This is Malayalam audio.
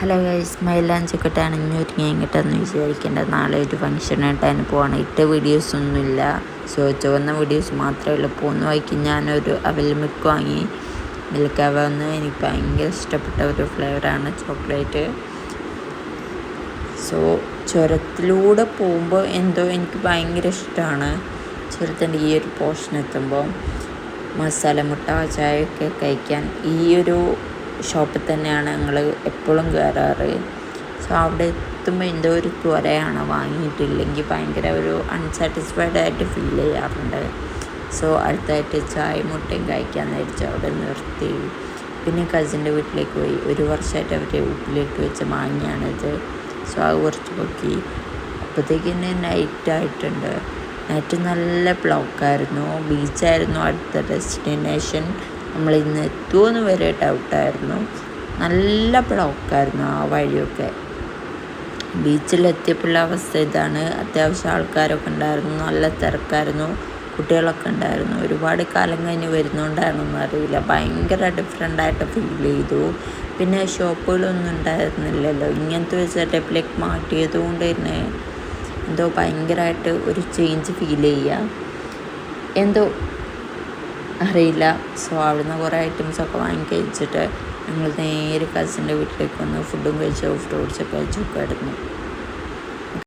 ഹലോ ഗൈസ് ഇനി അണിഞ്ഞ് ഒരുങ്ങി എങ്ങിട്ടെന്ന് വിചാരിക്കേണ്ട. നാളെ ഒരു ഫംഗ്ഷനായിട്ട് പോവാണ് ഇട്ട വീഡിയോസ് ഒന്നുമില്ല. സോ ചുവന്ന വീഡിയോസ് മാത്രമേ ഉള്ളൂ. പോന്ന് വഴിക്ക് ഞാനൊരു അവൽ മിൽക്ക് വാങ്ങി. മിൽക്ക് അവന്ന് എനിക്ക് ഭയങ്കര ഇഷ്ടപ്പെട്ട ഒരു ഫ്ലേവറാണ് ചോക്ലേറ്റ് സോ ചുരത്തിലൂടെ പോകുമ്പോൾ എന്തോ എനിക്ക് ഭയങ്കര ഇഷ്ടമാണ്. ചുരത്തിന്റെ ഈ ഒരു പോർഷൻ എത്തുമ്പോൾ മസാല മുട്ട ചായയൊക്കെ കഴിക്കാൻ ഈ ഒരു ഷോപ്പിൽ തന്നെയാണ് ഞങ്ങൾ എപ്പോഴും കയറാറ്. സോ അവിടെ എത്തുമ്പോൾ എന്തോ ഒരു ത്വരയാണ് വാങ്ങിയിട്ടില്ലെങ്കിൽ ഭയങ്കര ഒരു അൺസാറ്റിസ്ഫൈഡ് ആയിട്ട് ഫീൽ ചെയ്യാറുണ്ട്. സോ അടുത്തായിട്ട് ചായ മുട്ടയും കഴിക്കാൻ നേരിച്ച് അവിടെ നിർത്തി. പിന്നെ കസിന്റെ വീട്ടിലേക്ക് പോയി. ഒരു വർഷമായിട്ട് അവർ ഉപ്പിലേക്ക് വെച്ച മാങ്ങയാണിത് സോ അത് കുറച്ച് നോക്കി അപ്പോഴത്തേക്ക് തന്നെ നൈറ്റ് ആയിട്ടുണ്ട്. നൈറ്റ് നല്ല ബ്ലോക്കായിരുന്നു ബീച്ചായിരുന്നു അടുത്ത ഡെസ്റ്റിനേഷൻ നമ്മൾ ഇന്ന് എത്തുമെന്ന് വരെ ഡൗട്ടായിരുന്നു. നല്ല ബ്ലോക്കായിരുന്നു ആ വഴിയൊക്കെ. ബീച്ചിലെത്തിയപ്പോഴുള്ള അവസ്ഥ ഇതാണ്. അത്യാവശ്യം ആൾക്കാരൊക്കെ ഉണ്ടായിരുന്നു. നല്ല തിരക്കായിരുന്നു. കുട്ടികളൊക്കെ ഉണ്ടായിരുന്നു. ഒരുപാട് കാലം കഴിഞ്ഞ് വരുന്നതുകൊണ്ടാണെന്നൊന്നും അറിയില്ല. ഭയങ്കര ഡിഫറെന്റ് ആയിട്ട് ഫീൽ ചെയ്തു. പിന്നെ ഷോപ്പുകളൊന്നും ഉണ്ടായിരുന്നില്ലല്ലോ. ഇങ്ങനത്തെ ഒരു സെറ്റപ്പിലേക്ക് മാറ്റിയത് കൊണ്ട് തന്നെ എന്തോ ഭയങ്കരമായിട്ട് ഒരു ചേഞ്ച് ഫീൽ ചെയ്യുക എന്തോ അറിയില്ല. സോ അവിടുന്ന് കുറേ ഐറ്റംസൊക്കെ വാങ്ങി കഴിച്ചിട്ട് ഞങ്ങൾ നേരെ കസിന്റെ വീട്ടിലേക്ക് വന്ന് ഫുഡും കഴിച്ചു ഫ്രൂട്ട്സൊക്കെ കഴിച്ചു കിടന്നു